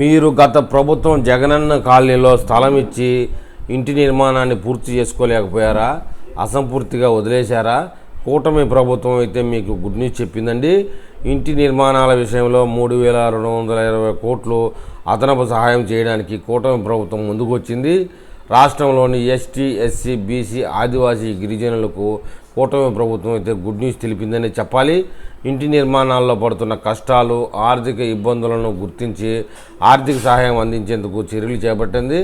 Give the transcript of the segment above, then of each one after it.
మీరు గత ప్రభుత్వం జగనన్న కాలనీలో స్థలం ఇచ్చి ఇంటి నిర్మాణాన్ని పూర్తి చేసుకోలేకపోయారా? అసంపూర్తిగా వదిలేశారా? కూటమి ప్రభుత్వం అయితే మీకు గుడ్ న్యూస్ చెప్పిందండి. ఇంటి నిర్మాణాల విషయంలో మూడు వేల రెండు వందల ఇరవై కోట్లు అదనపు సహాయం చేయడానికి కూటమి ప్రభుత్వం ముందుకు వచ్చింది రాష్ట్రంలోని ఎస్టీ ఎస్సీ బీసీ ఆదివాసీ గిరిజనులకు కూటమి ప్రభుత్వం అయితే గుడ్ న్యూస్ తెలిపిందని చెప్పాలి. ఇంటి నిర్మాణాల్లో పడుతున్న కష్టాలు ఆర్థిక ఇబ్బందులను గుర్తించి ఆర్థిక సహాయం అందించేందుకు చర్యలు చేపట్టింది.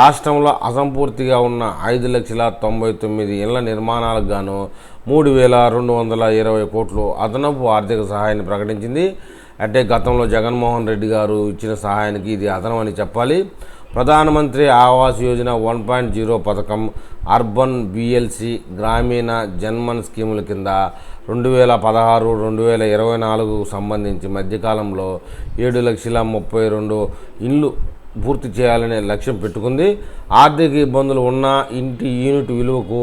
రాష్ట్రంలో అసంపూర్తిగా ఉన్న ఐదు లక్షల తొంభై తొమ్మిది ఇళ్ళ నిర్మాణాలకు గాను మూడు వేల రెండు వందల ఇరవై కోట్లు అదనపు ఆర్థిక సహాయాన్ని ప్రకటించింది. అంటే గతంలో జగన్మోహన్ రెడ్డి గారు ఇచ్చిన సహాయానికి ఇది అదనం అని చెప్పాలి. Pradhan Mantri Awas Yojana one point zero పథకం అర్బన్ బిఎల్సి గ్రామీణ జన్మన్ స్కీముల కింద రెండు వేల పదహారు రెండు వేల ఇరవై నాలుగుకు సంబంధించి మధ్యకాలంలో ఏడు లక్షల ముప్పై రెండు ఇండ్లు పూర్తి చేయాలనే లక్ష్యం పెట్టుకుంది. ఆర్థిక ఇబ్బందులు ఉన్న ఇంటి యూనిట్ విలువకు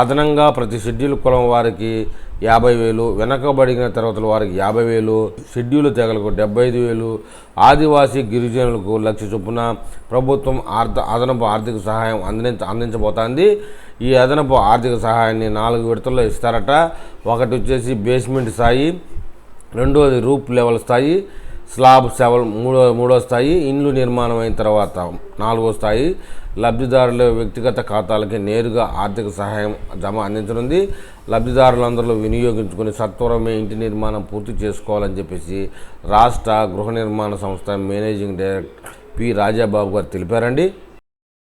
అదనంగా ప్రతి షెడ్యూల్ కులం వారికి యాభై వేలు వెనకబడిన తరగతుల వారికి యాభై వేలు షెడ్యూల్ తెగలకు డెబ్బై ఐదు వేలు ఆదివాసీ గిరిజనులకు లక్ష చొప్పున ప్రభుత్వం ఆర్థ అదనపు ఆర్థిక సహాయం అందించ అందించబోతోంది. ఈ అదనపు ఆర్థిక సహాయాన్ని నాలుగు విడతల్లో ఇస్తారట. ఒకటి వచ్చేసి బేస్మెంట్ స్థాయి రెండోది రూప్ లెవెల్ స్థాయి. స్లాబ్ సెవెన్ మూడో మూడో స్థాయి ఇండ్లు నిర్మాణం అయిన తర్వాత నాలుగో స్థాయి లబ్ధిదారుల వ్యక్తిగత ఖాతాలకి నేరుగా ఆర్థిక సహాయం జమ అందించనుంది. లబ్ధిదారులందరూ వినియోగించుకుని సత్వరమే ఇంటి నిర్మాణం పూర్తి చేసుకోవాలని చెప్పేసి రాష్ట్ర గృహ నిర్మాణ సంస్థ మేనేజింగ్ డైరెక్టర్ పి రాజాబాబు గారు తెలిపారండి.